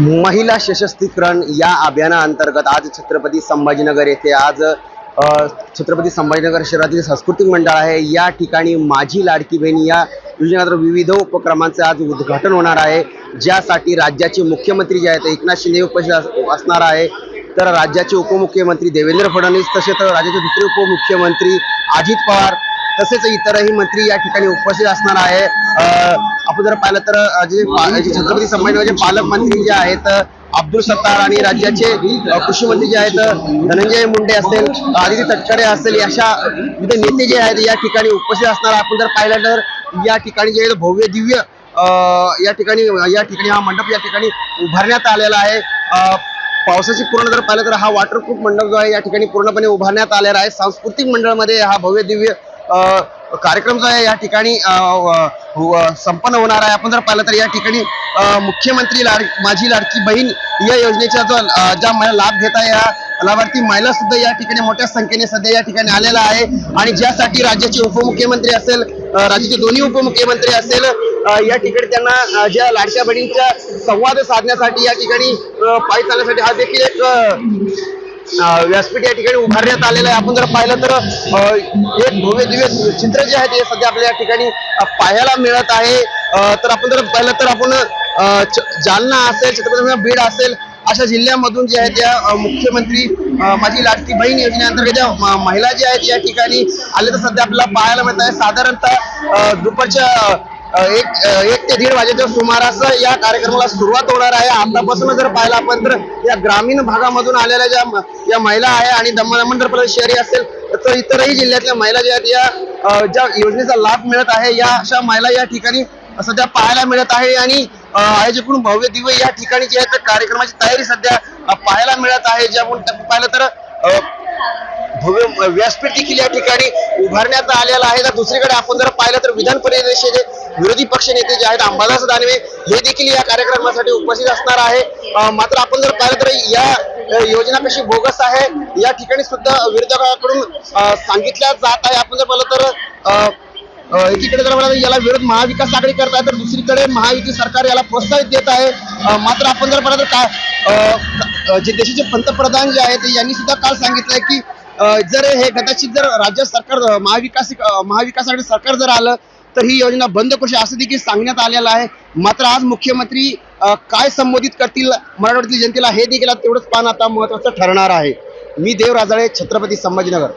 महिला सशस्त्रीकरण या अभियानाअंतर्गत आज छत्रपती संभाजीनगर येथे आज छत्रपती संभाजीनगर शहरातील सांस्कृतिक मंडळ आहे. या ठिकाणी माझी लाडकी बहीण या योजनेनंतर विविध उपक्रमांचे आज उद्घाटन होणार आहे. ज्यासाठी राज्याचे मुख्यमंत्री जे आहेत एकनाथ शिंदे उपस्थित असणार आहे. तर राज्याचे उपमुख्यमंत्री देवेंद्र फडणवीस तर राज्याचे दुसरे उपमुख्यमंत्री अजित पवार तसेच इतरही मंत्री या ठिकाणी उपस्थित असणार आहे. आपण जर पाहिलं तर जे छत्रपती संभाजीनगरचे पालकमंत्री जे आहेत अब्दुल सत्तार आणि राज्याचे कृषी मंत्री जे आहेत धनंजय मुंडे असेल आदित्य तटकरे असेल अशा विविध नेते जे आहेत या ठिकाणी उपस्थित असणार. आपण जर पाहिलं तर या ठिकाणी जे आहेत भव्य दिव्य या ठिकाणी या ठिकाणी हा मंडप या ठिकाणी उभारण्यात आलेला आहे. पावसाची पूर्ण जर पाहिलं तर हा वॉटरप्रूफ मंडप जो आहे या ठिकाणी पूर्णपणे उभारण्यात आलेला आहे. सांस्कृतिक मंडळामध्ये हा भव्य दिव्य कार्यक्रम जो आहे या ठिकाणी हो, संपन्न होणार आहे. आपण जर पाहिलं तर या ठिकाणी मुख्यमंत्री लाड माझी लाडकी बहीण या योजनेचा जो ज्या महिला लाभ घेत आहे या लाभार्थी महिला सुद्धा या ठिकाणी मोठ्या संख्येने सध्या या ठिकाणी आलेला आहे. आणि ज्यासाठी राज्याचे उपमुख्यमंत्री असेल राज्याचे दोन्ही उपमुख्यमंत्री असेल या ठिकाणी त्यांना ज्या लाडक्या बहिणींचा संवाद साधण्यासाठी या ठिकाणी पायी चालण्यासाठी हा देखील एक व्यासपीठ या ठिकाणी उभारण्यात आलेलं आहे. आपण जर पाहिलं तर एक भव्य दिव्य चित्र जे आहे ते सध्या आपल्या या ठिकाणी पाहायला मिळत आहे. तर आपण जर पाहिलं तर आपण च- जालना असेल छत्रपती बीड असेल अशा जिल्ह्यामधून जे आहे त्या मुख्यमंत्री माझी लाडकी बहीण योजनेअंतर्गत ज्या महिला ज्या आहेत या ठिकाणी आले तर सध्या आपल्याला पाहायला मिळत आहे. साधारणतः दुपारच्या एक एक ते दीड वाजेच्या सुमारास या कार्यक्रमाला सुरुवात होणार आहे. आतापासून जर पाहिलं आपण तर या ग्रामीण भागामधून आलेल्या ज्या या महिला आहे आणि दमण प्रदेश शहरी असेल तर इतरही जिल्ह्यातल्या महिला ज्या आहेत या ज्या योजनेचा लाभ मिळत आहे या अशा महिला या ठिकाणी सध्या पाहायला मिळत आहे आणि आयोजकून भव्य दिव्य या ठिकाणी जे आहे तर कार्यक्रमाची तयारी सध्या पाहायला मिळत आहे. ज्या आपण पाहिलं तर भव्य व्यासपीठ देखील या ठिकाणी उभारण्यात आलेला आहे. तर दुसरीकडे आपण जर पाहिलं तर विधान परिषदेचे विरोधी पक्ष नेते जे आहेत अंबादास दानवे हे देखील या कार्यक्रमासाठी उपस्थित असणार आहे. मात्र आपण जर पाहिलं तर या योजना कशी बोगस आहे. या ठिकाणी सुद्धा विरोधकांकडून सांगितल्या जात आहे. आपण जर पाहिलं तर एकीकडे जर म्हणाल तर याला विरोध महाविकास आघाडी करत आहे तर दुसरीकडे महायुती सरकार याला प्रोत्साहित देत आहे. मात्र आपण जर पाहिलं तर का जे देशाचे पंतप्रधान जे आहेत यांनी सुद्धा काल सांगितलंय की जर हे कदाचित जर राज्य सरकार महाविकास अं, महाविकास आघाडी सरकार जर आलं तर ही योजना बंद करू असं देखील सांगण्यात आलेलं आहे. मात्र आज मुख्यमंत्री काय संबोधित करतील मराठवाड्यातील जनतेला हे देखील तेवढंच पान आता महत्वाचं ठरणार आहे. मी देव राजाळे छत्रपती संभाजीनगर.